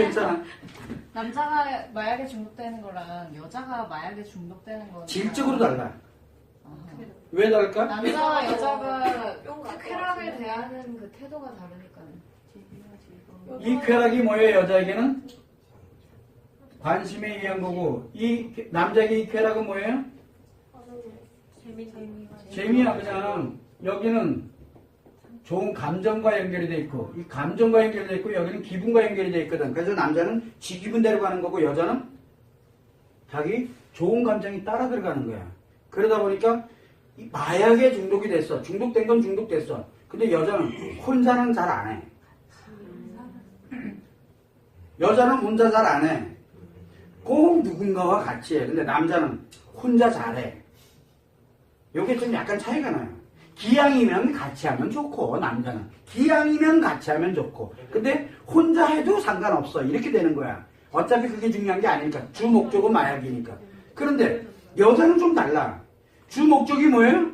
얘기했잖아. 남자가 마약에 중독되는 거랑 여자가 마약에 중독되는 거 질적으로 달라. 왜 다를까? 남자와 여자가 뿅 갖고 쾌락을 왔으면. 대하는 그 태도가 다르니까 이 쾌락이 뭐예요, 여자에게는? 관심에 의한 거고, 이 남자에게 이 쾌락은 뭐예요? 재미 재미 재미야, 그냥. 여기는 좋은 감정과 연결이 돼 있고, 이 감정과 연결이 돼 있고, 여기는 기분과 연결이 돼 있거든. 그래서 남자는 지 기분대로 가는 거고, 여자는 자기 좋은 감정이 따라 들어가는 거야. 그러다 보니까 이 마약에 중독이 됐어. 중독된 건 중독됐어. 근데 여자는 혼자는 잘 안 해. 여자는 혼자 잘 안 해. 꼭 누군가와 같이 해. 근데 남자는 혼자 잘해. 요게 좀 약간 차이가 나요. 기양이면 같이 하면 좋고, 남자는. 기양이면 같이 하면 좋고. 근데 혼자 해도 상관없어. 이렇게 되는 거야. 어차피 그게 중요한 게 아니니까. 주 목적은 마약이니까. 그런데 여자는 좀 달라. 주 목적이 뭐예요?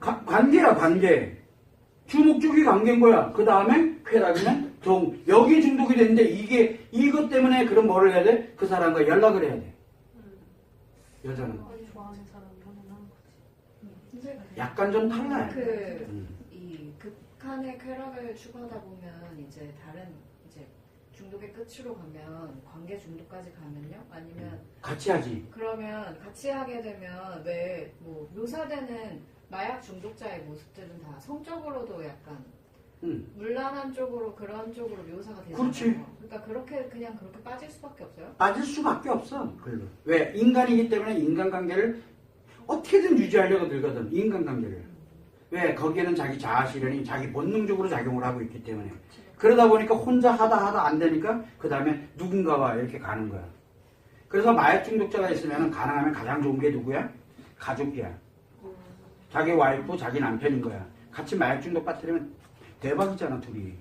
가- 관계야, 관계. 주 목적이 관계인 거야. 그 다음에 쾌락이면 종. 여기 중독이 됐는데 이게, 이것 때문에 그럼 뭐를 해야 돼? 그 사람과 연락을 해야 돼. 여자는. 약간 좀 달라요. 그 음. 이 극한의 쾌락을 추구하다 보면 이제 다른 이제 중독의 끝으로 가면 관계 중독까지 가면요 아니면 같이 하지. 그러면 같이 하게 되면 왜 뭐 묘사되는 마약 중독자의 모습들은 다 성적으로도 약간 응. 물란한 쪽으로 그런 쪽으로 묘사가 되잖아요. 그렇지. 그러니까 그렇게 그냥 그렇게 빠질 수밖에 없어요. 빠질 수밖에 없어. 글로. 왜? 인간이기 때문에 인간관계를 어떻게든 유지하려고 들거든. 인간관계를. 왜? 거기에는 자기 자아실현이 자기 본능적으로 작용을 하고 있기 때문에. 그러다 보니까 혼자 하다 하다 안 되니까 그 다음에 누군가와 이렇게 가는 거야. 그래서 마약 중독자가 있으면 가능하면 가장 좋은 게 누구야? 가족이야. 자기 와이프, 자기 남편인 거야. 같이 마약 중독 빠뜨리면 대박이잖아, 둘이.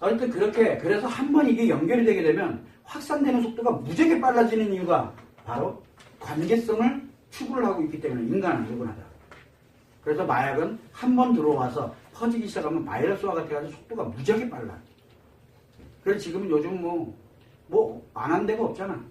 어쨌든 그렇게, 그래서 한 번 이게 연결이 되게 되면 확산되는 속도가 무지하게 빨라지는 이유가 바로 관계성을 추구를 하고 있기 때문에 인간은 누구나 다. 그래서 마약은 한 번 들어와서 퍼지기 시작하면 바이러스와 같아가지고 속도가 무지하게 빨라. 그래서 지금은 요즘 뭐, 뭐, 안 한 데가 없잖아.